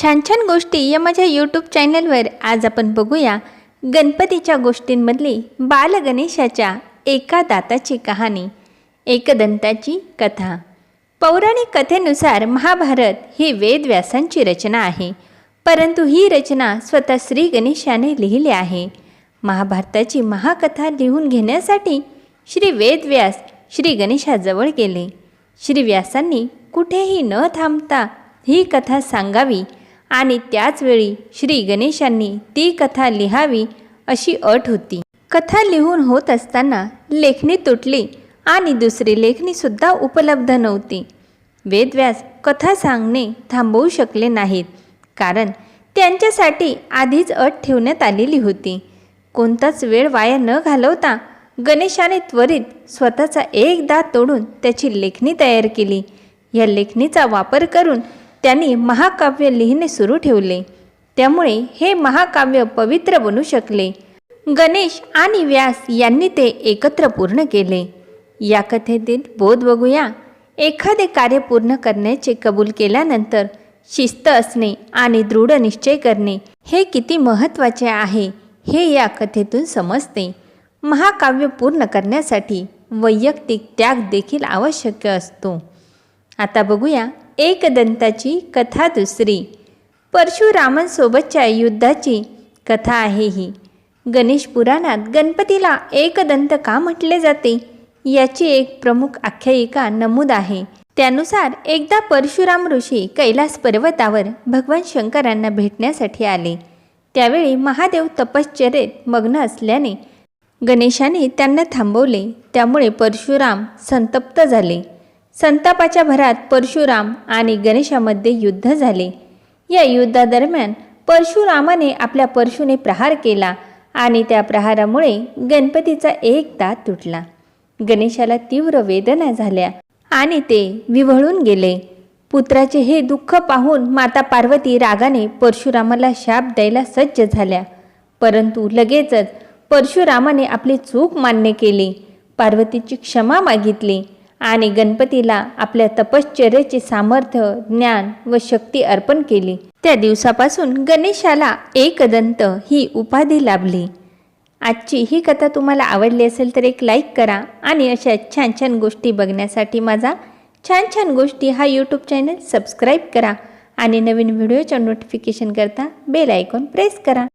छान छान गोष्टी या माझ्या यूट्यूब चॅनलवर आज आपण बघूया. गणपतीच्या गोष्टींमधली बालगणेशाच्या एका दाताची कहाणी एकदंताची कथा. पौराणिक कथेनुसार महाभारत ही वेदव्यासांची रचना आहे. परंतु ही रचना स्वतः श्री गणेशाने लिहिली आहे. महाभारताची महाकथा लिहून घेण्यासाठी श्री वेदव्यास श्री गणेशाजवळ गेले. श्री व्यासांनी कुठेही न थांबता ही कथा सांगावी आणि त्याचवेळी श्री गणेशांनी ती कथा लिहावी अशी अट होती. कथा लिहून होत असताना लेखणी तुटली आणि दुसरी लेखणीसुद्धा उपलब्ध नव्हती. वेदव्यास कथा सांगणे थांबवू शकले नाहीत कारण त्यांच्यासाठी आधीच अट ठेवण्यात आलेली होती. कोणताच वेळ वाया न घालवता गणेशाने त्वरित स्वतःचा एक दात तोडून त्याची लेखणी तयार केली. या लेखणीचा वापर करून त्यांनी महाकाव्य लिहिणे सुरू ठेवले. त्यामुळे हे महाकाव्य पवित्र बनू शकले. गणेश आणि व्यास यांनी ते एकत्र पूर्ण केले. या कथेतील बोध बघूया. एखादे कार्य पूर्ण करण्याचे कबूल केल्यानंतर शिस्त असणे आणि दृढ निश्चय करणे हे किती महत्त्वाचे आहे हे या कथेतून समजते. महाकाव्य पूर्ण करण्यासाठी वैयक्तिक त्याग देखील आवश्यक असतो. आता बघूया एकदंताची कथा दुसरी. परशुरामांसोबतच्या युद्धाची कथा आहे ही. गणेश पुराणात गणपतीला एकदंत का म्हटले जाते? याची एक प्रमुख आख्यायिका नमूद आहे. त्यानुसार एकदा परशुराम ऋषी कैलास पर्वतावर भगवान शंकरांना भेटण्यासाठी आले. त्यावेळी महादेव तपश्चर्येत मग्न असल्याने गणेशाने त्यांना थांबवले. त्यामुळे परशुराम संतप्त झाले. संतापाच्या भरात परशुराम आणि गणेशामध्ये युद्ध झाले. या युद्धादरम्यान परशुरामाने आपल्या परशुने प्रहार केला आणि त्या प्रहारामुळे गणपतीचा एक दात तुटला. गणेशाला तीव्र वेदना झाल्या आणि ते विव्हळून गेले. पुत्राचे हे दुःख पाहून माता पार्वती रागाने परशुरामाला शाप द्यायला सज्ज झाल्या. परंतु लगेचच परशुरामाने आपली चूक मान्य केली. पार्वतीची क्षमा मागितली. आणि गणपतीला आपल्या तपश्चर्याचे सामर्थ्य ज्ञान व शक्ती अर्पण केली. त्या दिवसापासून गणेशाला एकदंत ही उपाधी लाभली. आजची ही कथा तुम्हाला आवडली असेल तर एक लाईक करा आणि अशा छान छान गोष्टी बघण्यासाठी माझा छान छान गोष्टी हा यूट्यूब चॅनल सबस्क्राईब करा आणि नवीन व्हिडिओच्या नोटिफिकेशन करता बेल आयकॉन प्रेस करा.